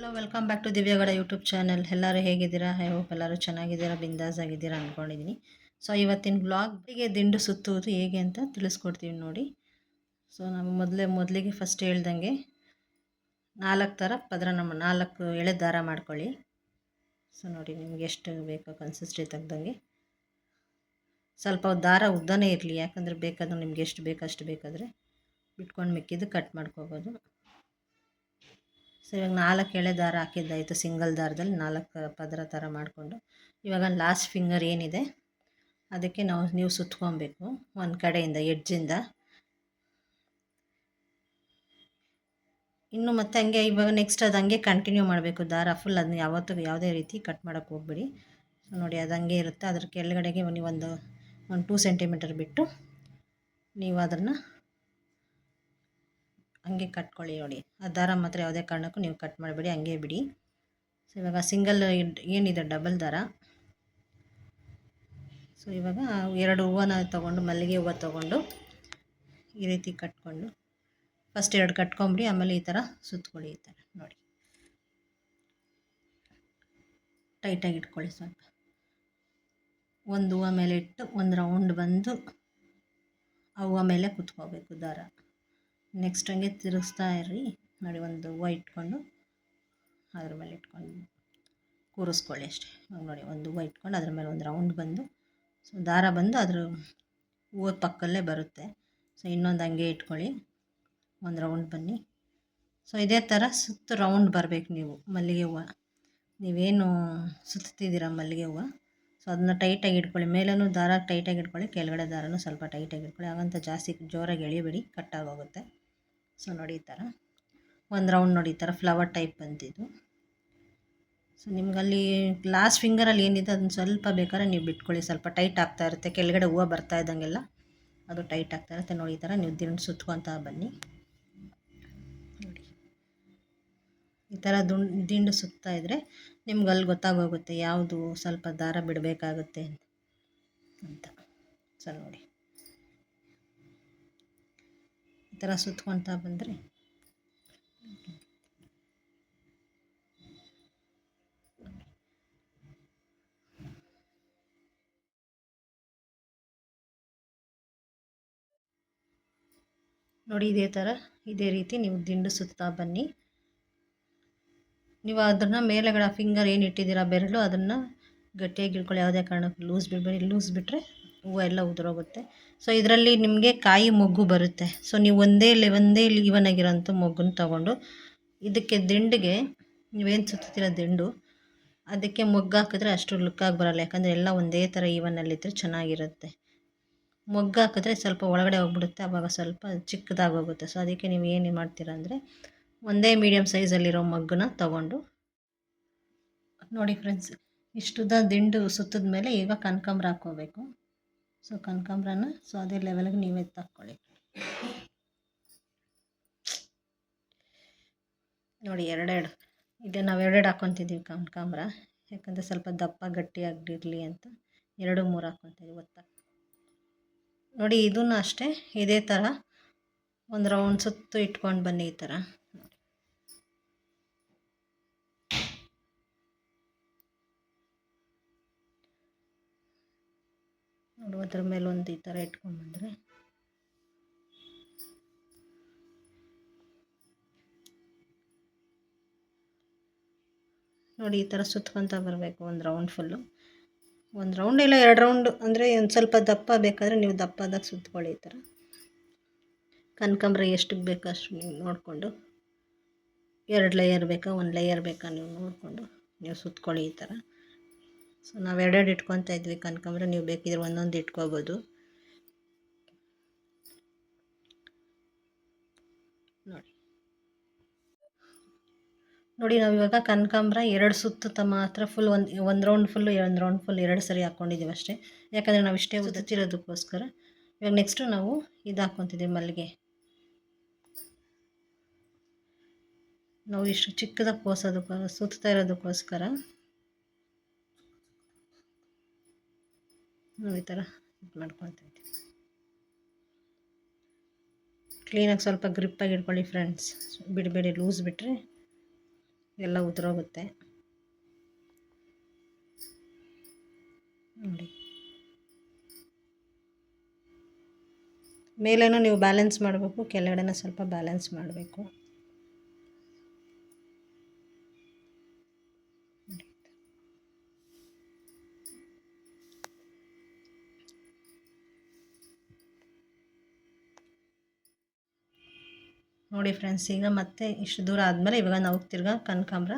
Hello welcome back to Divyagada YouTube channel ಎಲ್ಲರೂ ಹೇಗಿದ್ದೀರಾ? I hope ಎಲ್ಲರೂ ಚೆನ್ನಾಗಿದ್ದೀರಾ? ಬಿಂದಾಸ್ ಆಗಿದ್ದೀರಾ ಅಂದ್ಕೊಂಡಿದ್ದೀನಿ ಸೊ ಇವತ್ತಿನ ಬ್ಲಾಗ್ಗೆ ದಿಂಡು ಸುತ್ತುವುದು ಹೇಗೆ ಅಂತ ತಿಳಿಸ್ಕೊಡ್ತೀವಿ ನೋಡಿ. ಸೊ ನಾವು ಮೊದಲೇ, ಮೊದಲಿಗೆ ಫಸ್ಟ್ ಹೇಳ್ದಂಗೆ ನಾಲ್ಕು ಥರ ಪದರ ನಮ್ಮ ನಾಲ್ಕು ಎಳೆ ದಾರ ಮಾಡ್ಕೊಳ್ಳಿ. ಸೊ ನೋಡಿ ನಿಮ್ಗೆ ಎಷ್ಟು ಬೇಕೋ ಕನ್ಸಿಸ್ಟಿ ತೆಗ್ದಂಗೆ. ಸ್ವಲ್ಪ ದಾರ ಉದ್ದನೇ ಇರಲಿ, ಯಾಕಂದರೆ ಬೇಕಾದ್ರೆ ನಿಮ್ಗೆ ಎಷ್ಟು ಬೇಕು ಅಷ್ಟು ಬೇಕಾದರೆ ಬಿಟ್ಕೊಂಡು ಮಿಕ್ಕಿದ್ದು ಕಟ್ ಮಾಡ್ಕೋಬೋದು. ಸೊ ಇವಾಗ ನಾಲ್ಕು ಎಳೆ ದಾರ ಹಾಕಿದ್ದಾಯಿತು ಸಿಂಗಲ್ ದಾರದಲ್ಲಿ, ನಾಲ್ಕು ಪದರ ಥರ ಮಾಡಿಕೊಂಡು. ಇವಾಗ ಲಾಸ್ಟ್ ಫಿಂಗರ್ ಏನಿದೆ, ಅದಕ್ಕೆ ನಾವು ನೀವು ಸುತ್ಕೊಬೇಕು, ಒಂದು ಕಡೆಯಿಂದ ಎಡ್ಜಿಂದ ಇನ್ನು ಮತ್ತೆ ಹಂಗೆ ಇವಾಗ ನೆಕ್ಸ್ಟ್ ಅದು ಹಂಗೆ ಕಂಟಿನ್ಯೂ ಮಾಡಬೇಕು ದಾರ ಫುಲ್ ಅದನ್ನ ಯಾವತ್ತೂ ಯಾವುದೇ ರೀತಿ ಕಟ್ ಮಾಡೋಕ್ಕೆ ಹೋಗ್ಬೇಡಿ. ನೋಡಿ ಅದು ಹಂಗೆ ಇರುತ್ತೆ. ಅದ್ರ ಕೆಳಗಡೆಗೆ ನೀವು ಒಂದು ಒಂದು ಟೂ ಸೆಂಟಿಮೀಟರ್ ಬಿಟ್ಟು ನೀವು ಅದನ್ನು ಹಂಗೆ ಕಟ್ಕೊಳ್ಳಿ ನೋಡಿ. ಆ ದಾರ ಮಾತ್ರ ಯಾವುದೇ ಕಾರಣಕ್ಕೂ ನೀವು ಕಟ್ ಮಾಡಬೇಡಿ, ಹಂಗೆ ಬಿಡಿ. ಸೊ ಇವಾಗ ಸಿಂಗಲ್ ಏನಿದೆ ಡಬಲ್ ದಾರ? ಸೊ ಇವಾಗ ಎರಡು ಹೂವನ ತೊಗೊಂಡು, ಮಲ್ಲಿಗೆ ಹೂವು ತೊಗೊಂಡು ಈ ರೀತಿ ಕಟ್ಕೊಂಡು ಫಸ್ಟ್ ಎರಡು ಕಟ್ಕೊಂಬಿಡಿ, ಆಮೇಲೆ ಈ ಥರ ಸುತ್ತಕೊಳ್ಳಿ ಈ ಥರ ನೋಡಿ. ಟೈಟಾಗಿ ಇಟ್ಕೊಳ್ಳಿ ಸ್ವಲ್ಪ. ಒಂದು ಹೂವು ಮೇಲೆ ಇಟ್ಟು, ಒಂದು ರೌಂಡ್ ಬಂದು ಆ ಹೂವು ಮೇಲೆ ಕುತ್ಕೋಬೇಕು ದಾರ. ನೆಕ್ಸ್ಟ್ ಹಂಗೆ ತಿರುಗಿಸ್ತಾ ಇರ್ರಿ. ನೋಡಿ ಒಂದು ಹೂವು ಇಟ್ಕೊಂಡು ಅದ್ರ ಮೇಲೆ ಇಟ್ಕೊಂಡು ಕೂರಿಸ್ಕೊಳ್ಳಿ ಅಷ್ಟೇ. ಇವಾಗ ನೋಡಿ ಒಂದು ಹೂವು ಇಟ್ಕೊಂಡು ಅದ್ರ ಮೇಲೆ ಒಂದು ರೌಂಡ್ ಬಂದು ಸೊ ದಾರ ಬಂದು ಅದ್ರ ಹೂವು ಪಕ್ಕಲ್ಲೇ ಬರುತ್ತೆ. ಸೊ ಇನ್ನೊಂದು ಹಂಗೆ ಇಟ್ಕೊಳ್ಳಿ. ಒಂದು ರೌಂಡ್ ಬನ್ನಿ. ಸೊ ಇದೇ ಥರ ಸುತ್ತು ರೌಂಡ್ ಬರಬೇಕು ನೀವು ಮಲ್ಲಿಗೆ ಹೂವು. ನೀವೇನು ಸುತ್ತಿದ್ದೀರ ಮಲ್ಲಿಗೆ ಹೂವು? ಸೊ ಅದನ್ನ ಟೈಟಾಗಿ ಇಟ್ಕೊಳ್ಳಿ. ಮೇಲೂ ದಾರ ಟೈಟಾಗಿ ಇಟ್ಕೊಳ್ಳಿ, ಕೆಳಗಡೆ ದಾರನೂ ಸ್ವಲ್ಪ ಟೈಟಾಗಿ ಇಟ್ಕೊಳ್ಳಿ. ಹಾಗಂತ ಜಾಸ್ತಿ ಜೋರಾಗಿ ಎಳಿಬೇಡಿ ಕಟ್ಟಾಗೋಗುತ್ತೆ ಸೊ ನೋಡಿ ಈ ಥರ. ಒಂದು ರೌಂಡ್ ನೋಡಿ ಈ ಥರ ಫ್ಲವರ್ ಟೈಪ್ ಬಂತಿದ್ದು ಸೊ ನಿಮ್ಗಲ್ಲಿ ಲಾಸ್ಟ್ ಫಿಂಗರಲ್ಲಿ ಏನಿದೆ ಅದನ್ನು ಸ್ವಲ್ಪ ಬೇಕಾದ್ರೆ ನೀವು ಬಿಟ್ಕೊಳ್ಳಿ. ಸ್ವಲ್ಪ ಟೈಟ್ ಆಗ್ತಾ ಇರುತ್ತೆ. ಕೆಳಗಡೆ ಹೂವು ಬರ್ತಾ ಇದ್ದಂಗೆಲ್ಲ ಅದು ಟೈಟ್ ಆಗ್ತಾ ಇರುತ್ತೆ. ನೋಡಿ ಈ ಥರ ನೀವು ದಿಂಡು ಸುತ್ಕೊತಾ ಬನ್ನಿ. ನೋಡಿ. ಈ ಥರ ದುಂಡು, ದಿಂಡು ಸುತ್ತಾ ಇದ್ದರೆ ನಿಮ್ಗೆ ಅಲ್ಲಿ ಗೊತ್ತಾಗೋಗುತ್ತೆ ಯಾವುದು ಸ್ವಲ್ಪ ದಾರ ಬಿಡಬೇಕಾಗುತ್ತೆ ಅಂತ. ಸೊ ನೋಡಿ ಈ ಥರ ಸುತ್ಕೊತಾ ಬಂದರೆ. ನೋಡಿ ಇದೇ ಥರ, ಇದೇ ರೀತಿ ನೀವು ದಿಂಡು ಸುತ್ತಾ ಬನ್ನಿ. ನೀವು ಅದನ್ನು ಮೇಲೆಗಡೆ ಫಿಂಗರ್ ಏನು ಇಟ್ಟಿದ್ದೀರಾ ಬೆರಳು, ಅದನ್ನು ಗಟ್ಟಿಯಾಗಿ ಇಟ್ಕೊಳ್ಳಿ ಯಾವುದೇ ಕಾರಣಕ್ಕೂ ಲೂಸ್ ಬಿಡಬೇಡಿ. ಲೂಸ್ ಬಿಟ್ಟರೆ ಹೂವು ಎಲ್ಲ ಉದುರೋಗುತ್ತೆ. ಸೊ ಇದರಲ್ಲಿ ನಿಮಗೆ ಕಾಯಿ ಮೊಗ್ಗು ಬರುತ್ತೆ. ಸೊ ನೀವು ಒಂದೇ ಲೆ ಒಂದೇ ಈವನ್ ಆಗಿರೋಂಥ ಮೊಗ್ಗನ್ನು ತೊಗೊಂಡು ಇದಕ್ಕೆ ದಿಂಡಿಗೆ, ನೀವೇನು ಸುತ್ತೀರ ದಿಂಡು, ಅದಕ್ಕೆ ಮೊಗ್ಗು ಹಾಕಿದ್ರೆ ಅಷ್ಟು ಲುಕ್ಕಾಗಿ ಬರೋಲ್ಲ. ಯಾಕಂದರೆ ಎಲ್ಲ ಒಂದೇ ಥರ ಈವನ್ನಲ್ಲಿದ್ದರೆ ಚೆನ್ನಾಗಿರುತ್ತೆ. ಮೊಗ್ಗು ಹಾಕಿದ್ರೆ ಸ್ವಲ್ಪ ಒಳಗಡೆ ಹೋಗ್ಬಿಡುತ್ತೆ ಆವಾಗ ಸ್ವಲ್ಪ ಚಿಕ್ಕದಾಗಿ ಹೋಗುತ್ತೆ. ಸೊ ಅದಕ್ಕೆ ನೀವು ಏನು ಮಾಡ್ತೀರಾ ಅಂದರೆ ಒಂದೇ ಮೀಡಿಯಮ್ ಸೈಜಲ್ಲಿರೋ ಮಗ್ಗನ್ನ ತಗೊಂಡು, ನೋಡಿ ಫ್ರೆಂಡ್ಸ್ ಇಷ್ಟುದ ದಿಂಡು ಸುತ್ತದ ಮೇಲೆ ಈಗ ಕನಕಾಂಬ್ರ ಹಾಕ್ಕೋಬೇಕು. ಸೊ ಕನಕಾಂಬ್ರನ, ಸೊ ಅದೇ ಲೆವೆಲ್ಗೆ ನೀವೇ ತಕ್ಕೊಳ್ಳಿ. ನೋಡಿ, ಎರಡೆರಡು. ಇದೆ ನಾವು ಎರಡೆರಡು ಹಾಕ್ಕೊತಿದ್ದೀವಿ ಕನಕಾಂಬ್ರ. ಯಾಕಂದರೆ ಸ್ವಲ್ಪ ದಪ್ಪ ಗಟ್ಟಿಯಾಗಿರಲಿ ಅಂತ ಎರಡು, ಮೂರು ಹಾಕ್ಕೊತೀವಿ ಒತ್ತ. ನೋಡಿ ಇದೂ ಅಷ್ಟೇ. ಇದೇ ಥರ ಒಂದು ರೌಂಡ್ ಸುತ್ತು ಇಟ್ಕೊಂಡು ಬನ್ನಿ ಈ ಥರ ನೋಡಿ, ಅದ್ರ ಮೇಲೆ ಒಂದು ಈ ಥರ ಇಟ್ಕೊಂಡ್ಬಂದರೆ ನೋಡಿ, ಈ ಥರ ಸುತ್ಕೊತ ಬರಬೇಕು ಒಂದು ರೌಂಡ್ ಫುಲ್ಲು ಒಂದು ರೌಂಡ್ ಇಲ್ಲ, ಎರಡು ರೌಂಡ್ ಅಂದರೆ ಒಂದು ಸ್ವಲ್ಪ ದಪ್ಪ ಬೇಕಾದರೆ ನೀವು ದಪ್ಪದಾಗ ಸುತ್ಕೊಳ್ಳಿ ಈ ಥರ ಕನಕಾಂಬ್ರ ಎಷ್ಟಕ್ಕೆ ಬೇಕೋ ಅಷ್ಟು ನೀವು ನೋಡಿಕೊಂಡು. ಎರಡು ಲೇಯರ್ ಬೇಕಾ, ಒಂದು ಲೇಯರ್ ಬೇಕಾ ನೀವು ನೋಡಿಕೊಂಡು ನೀವು ಸುತ್ಕೊಳ್ಳಿ ಈ ಥರ ಸೊ ನಾವು ಎರಡೆರಡು ಇಟ್ಕೊತಾ ಇದ್ವಿ ಕನಕಾಂಬ್ರ. ನೀವು ಬೇಕಿದ್ರೆ ಒಂದೊಂದು ಇಟ್ಕೋಬೋದು. ನೋಡಿ. ನೋಡಿ ನಾವು ಇವಾಗ ಕನಕಾಂಬ್ರ ಎರಡು ಸುತ್ತ ಮಾತ್ರ ಫುಲ್ ಒಂದು ಒಂದು ರೌಂಡ್ ಫುಲ್ಲು ಒಂದು ರೌಂಡ್ ಫುಲ್ ಎರಡು ಸರಿ ಹಾಕ್ಕೊಂಡಿದ್ದೀವಿ ಅಷ್ಟೇ. ಯಾಕಂದರೆ ನಾವು ಇಷ್ಟೇ ಉದ್ದಿರೋದಕ್ಕೋಸ್ಕರ ಇವಾಗ ನೆಕ್ಸ್ಟು ನಾವು ಇದು ಹಾಕ್ಕೊತಿದ್ದೀವಿ ಮಲ್ಲಿಗೆ. ನಾವು ಇಷ್ಟು ಚಿಕ್ಕದಾಗಿ ಕೋಸೋದಕ್ಕೋ ಸುತ್ತಾ ಇರೋದಕ್ಕೋಸ್ಕರ. ನಾವು ಈ ಥರ ಇದು ಮಾಡ್ಕೊತೀವಿ ಕ್ಲೀನಾಗಿ ಸ್ವಲ್ಪ ಗ್ರಿಪ್ಪಾಗಿ ಇಟ್ಕೊಳ್ಳಿ ಫ್ರೆಂಡ್ಸ್ ಬಿಡಬೇಡಿ ಲೂಸ್ ಬಿಟ್ಟರೆ ಎಲ್ಲ ಉದುರೋಗುತ್ತೆ. ನೋಡಿ. ಮೇಲೇನೂ ನೀವು ಬ್ಯಾಲೆನ್ಸ್ ಮಾಡಬೇಕು, ಕೆಳಗಡೆನ ಸ್ವಲ್ಪ ಬ್ಯಾಲೆನ್ಸ್ ಮಾಡಬೇಕು. ನೋಡಿ ಫ್ರೆಂಡ್ಸ್ ಈಗ ಮತ್ತೆ ಇಷ್ಟು ದೂರ ಆದಮೇಲೆ ಇವಾಗ ನಾವು ತಿರ್ಗಾ ಕನಕಾಂಬ್ರ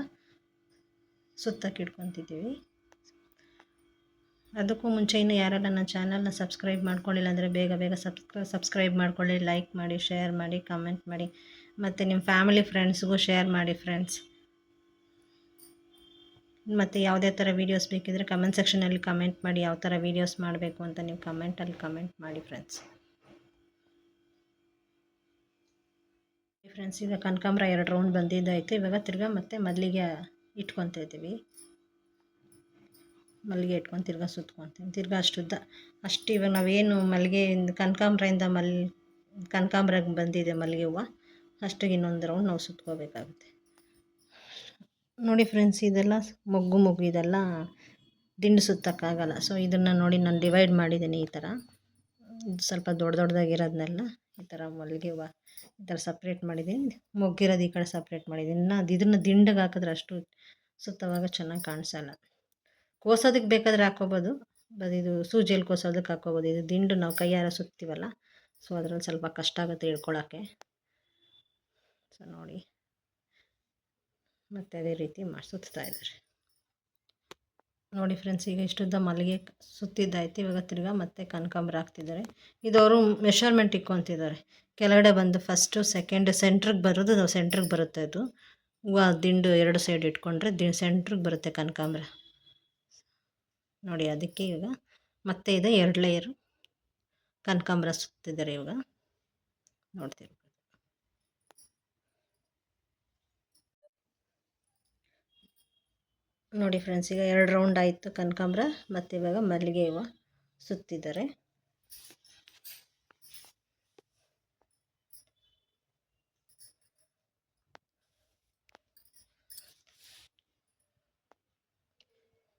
ಸುತ್ತಕ್ಕೆ ಇಟ್ಕೊತಿದ್ದೀವಿ. ಅದಕ್ಕೂ ಮುಂಚೆ ಇನ್ನೂ ಯಾರೆಲ್ಲ ನನ್ನ ಚಾನಲ್ನ ಸಬ್ಸ್ಕ್ರೈಬ್ ಮಾಡ್ಕೊಳ್ಳಿಲ್ಲ ಅಂದರೆ ಬೇಗ ಬೇಗ ಸಬ್ಸ್ಕ್ರೈ ಸಬ್ಸ್ಕ್ರೈಬ್ ಮಾಡ್ಕೊಳ್ಳಿ ಲೈಕ್ ಮಾಡಿ ಶೇರ್ ಮಾಡಿ ಕಮೆಂಟ್ ಮಾಡಿ, ಮತ್ತು ನಿಮ್ಮ ಫ್ಯಾಮಿಲಿ ಫ್ರೆಂಡ್ಸ್ಗೂ ಶೇರ್ ಮಾಡಿ ಫ್ರೆಂಡ್ಸ್ ಮತ್ತು ಯಾವುದೇ ಥರ ವೀಡಿಯೋಸ್ ಬೇಕಿದ್ದರೆ ಕಮೆಂಟ್ ಸೆಕ್ಷನಲ್ಲಿ ಕಮೆಂಟ್ ಮಾಡಿ, ಯಾವ ಥರ ವೀಡಿಯೋಸ್ ಮಾಡಬೇಕು ಅಂತ ನೀವು ಕಮೆಂಟಲ್ಲಿ ಕಮೆಂಟ್ ಮಾಡಿ ಫ್ರೆಂಡ್ಸ್ ಫ್ರೆಂಡ್ಸ್ ಈಗ ಕನಕಾಂಬ್ರ ಎರಡು ರೌಂಡ್ ಬಂದಿದ್ದಾಯಿತು. ಇವಾಗ ತಿರ್ಗಾ ಮತ್ತೆ ಮಲ್ಲಿಗೆ ಇಟ್ಕೊತಾ ಇದ್ದೀವಿ. ಮಲ್ಲಿಗೆ ಇಟ್ಕೊಂಡು ತಿರ್ಗಾ ಸುತ್ಕೊತೀವಿ ತಿರ್ಗಾ ಅಷ್ಟುದ್ದ. ಅಷ್ಟು ಇವಾಗ ನಾವೇನು ಮಲ್ಲಿಗೆಯಿಂದ, ಕನಕಾಂಬ್ರದಿಂದ ಮಲ್, ಕನಕಾಂಬ್ರಗೆ ಬಂದಿದೆ ಮಲ್ಲಿಗೆ ಹೂವು. ಅಷ್ಟಿಗೆ ಇನ್ನೊಂದು ರೌಂಡ್ ನಾವು ಸುತ್ಕೋಬೇಕಾಗುತ್ತೆ. ನೋಡಿ ಫ್ರೆಂಡ್ಸ್ ಇದೆಲ್ಲ ಮೊಗ್ಗು ಮೊಗ್ಗು ಇದೆಲ್ಲ ದಿಂಡು ಸುತ್ತಕ್ಕಾಗಲ್ಲ. ಸೊ ಇದನ್ನು ನೋಡಿ ನಾನು ಡಿವೈಡ್ ಮಾಡಿದ್ದೀನಿ ಈ ಥರ ಸ್ವಲ್ಪ ದೊಡ್ಡ ದೊಡ್ಡದಾಗಿರೋದನ್ನೆಲ್ಲ ಈ ಥರ ಮಲ್ಲಿಗೆ ಹೂವು ಈ ಥರ ಸಪ್ರೇಟ್ ಮಾಡಿದ್ದೀನಿ. ಮೊಗ್ಗಿರೋದು ಈ ಕಡೆ ಸಪ್ರೇಟ್ ಮಾಡಿದ್ದೀನಿ. ನಾ ಇದನ್ನು ದಿಂಡಗೆ ಹಾಕಿದ್ರೆ ಅಷ್ಟು ಸುತ್ತವಾಗ ಚೆನ್ನಾಗಿ ಕಾಣಿಸಲ್ಲ. ಕೋಸೋದಕ್ಕೆ ಬೇಕಾದರೆ ಹಾಕೋಬೋದು ಬದು ಇದು ಸೂಜಿಯಲ್ಲಿ ಕೋಸೋದಕ್ಕೆ ಹಾಕೋಬೋದು ಇದು ದಿಂಡು ನಾವು ಕೈಯಾರ ಸುತ್ತೀವಲ್ಲ, ಸೊ ಅದರಲ್ಲಿ ಸ್ವಲ್ಪ ಕಷ್ಟ ಆಗುತ್ತೆ ಇಳ್ಕೊಳ್ಳೋಕ್ಕೆ ಸೊ ನೋಡಿ. ಮತ್ತು ಅದೇ ರೀತಿ ಮಾಡಿ ಸುತ್ತಾ ನೋಡಿ ಫ್ರೆಂಡ್ಸ್ ಈಗ ಇಷ್ಟುದ್ದ ಮಲ್ಲಿಗೆ ಸುತ್ತಿದ್ದಾಯ್ತು. ಇವಾಗ ತಿರ್ಗಾ ಮತ್ತೆ ಕನಕಾಂಬರ ಹಾಕ್ತಿದ್ದಾರೆ. ಇದು ಅವರು ಮೆಷರ್ಮೆಂಟ್ ಇಕ್ಕೊತಿದ್ದಾರೆ. ಕೆಳಗಡೆ ಬಂದು ಫಸ್ಟು ಸೆಕೆಂಡ್ ಸೆಂಟ್ರಿಗೆ ಬರೋದು ನಾವು ಸೆಂಟ್ರಿಗೆ ಬರುತ್ತೆ ಅದು. ಹೂವು ದಿಂಡು ಎರಡು ಸೈಡ್ ಇಟ್ಕೊಂಡ್ರೆ ದಿ ಸೆಂಟ್ರಿಗೆ ಬರುತ್ತೆ ಕನಕಾಂಬ್ರ. ನೋಡಿ ಅದಕ್ಕೆ ಇವಾಗ ಮತ್ತೆ ಇದೆ ಎರಡು ಲೇಯರು ಕನಕಾಂಬ್ರ ಸುತ್ತಿದ್ದಾರೆ ಇವಾಗ. ನೋಡ್ತಿರ್ಬೋದು ನೋಡಿ ಫ್ರೆಂಡ್ಸ್ ಈಗ ಎರಡು ರೌಂಡ್ ಆಯಿತು ಕನಕಾಂಬ್ರ, ಮತ್ತು ಇವಾಗ ಮಲ್ಲಿಗೆ ಹೂವು ಸುತ್ತಿದ್ದಾರೆ.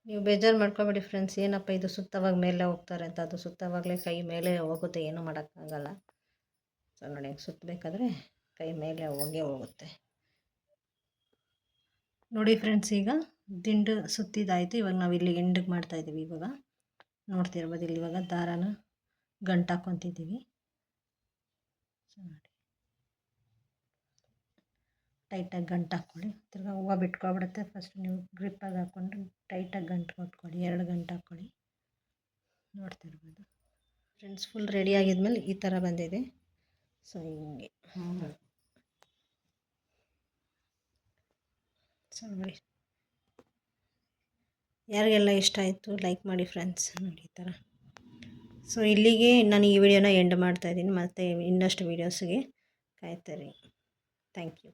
ನೀವು ಬೇಜಾರು ಮಾಡ್ಕೊಬೇಡಿ ಫ್ರೆಂಡ್ಸ್ ಏನಪ್ಪ ಇದು ಸುತ್ತವಾಗ ಮೇಲೆ ಹೋಗ್ತಾರೆ ಅಂತ, ಅದು ಸುತ್ತವಾಗಲೇ ಕೈ ಮೇಲೆ ಹೋಗುತ್ತೆ, ಏನೂ ಮಾಡೋಕ್ಕಾಗಲ್ಲ. ಸೊ ನೋಡಿ ಸುತ್ತಬೇಕಾದ್ರೆ ಕೈ ಮೇಲೆ ಹೋಗೇ ಹೋಗುತ್ತೆ. ನೋಡಿ ಫ್ರೆಂಡ್ಸ್ ಈಗ ದಿಂಡು ಸುತ್ತಿದ್ದಾಯಿತು ಇವಾಗ ನಾವು ಇಲ್ಲಿ ಎಂಡಿಗೆ ಮಾಡ್ತಾಯಿದ್ದೀವಿ ಇವಾಗ. ನೋಡ್ತಿರ್ಬೋದು ಇಲ್ಲಿ ಇವಾಗ ದಾರಾನ ಗಂಟು ಹಾಕ್ಕೊತಿದ್ದೀವಿ ನೋಡಿ ಟೈಟಾಗಿ ಗಂಟು ಹಾಕ್ಕೊಳ್ಳಿ. ತಿರ್ಗಿ ಹೂವು ಬಿಟ್ಕೊಬಿಡುತ್ತೆ. ಫಸ್ಟ್ ನೀವು ಗ್ರಿಪ್ಪಾಗಿ ಹಾಕ್ಕೊಂಡು ಟೈಟಾಗಿ ಗಂಟು ಕೊಟ್ಕೊಳ್ಳಿ ಎರಡು ಗಂಟು ಹಾಕ್ಕೊಳ್ಳಿ. ನೋಡ್ತಿರ್ಬೋದು. ಫ್ರೆಂಡ್ಸ್ ಫುಲ್ ರೆಡಿ ಆಗಿದ್ಮೇಲೆ ಈ ಥರ ಬಂದಿದೆ. ಸೊ ಹಿಂಗೆ. ಸೊ ನೋಡಿ ಯಾರಿಗೆಲ್ಲ ಇಷ್ಟ ಆಯಿತು ಲೈಕ್ ಮಾಡಿ ಫ್ರೆಂಡ್ಸ್ ನೋಡಿ ಈ ಥರ ಸೊ ಇಲ್ಲಿಗೆ ನಾನು ಈ ವಿಡಿಯೋನ ಎಂಡ್ ಮಾಡ್ತಾಯಿದ್ದೀನಿ ಮತ್ತು ಇನ್ನಷ್ಟು ವೀಡಿಯೋಸ್ಗೆ ಕಾಯ್ತಾರೆ ಥ್ಯಾಂಕ್ ಯು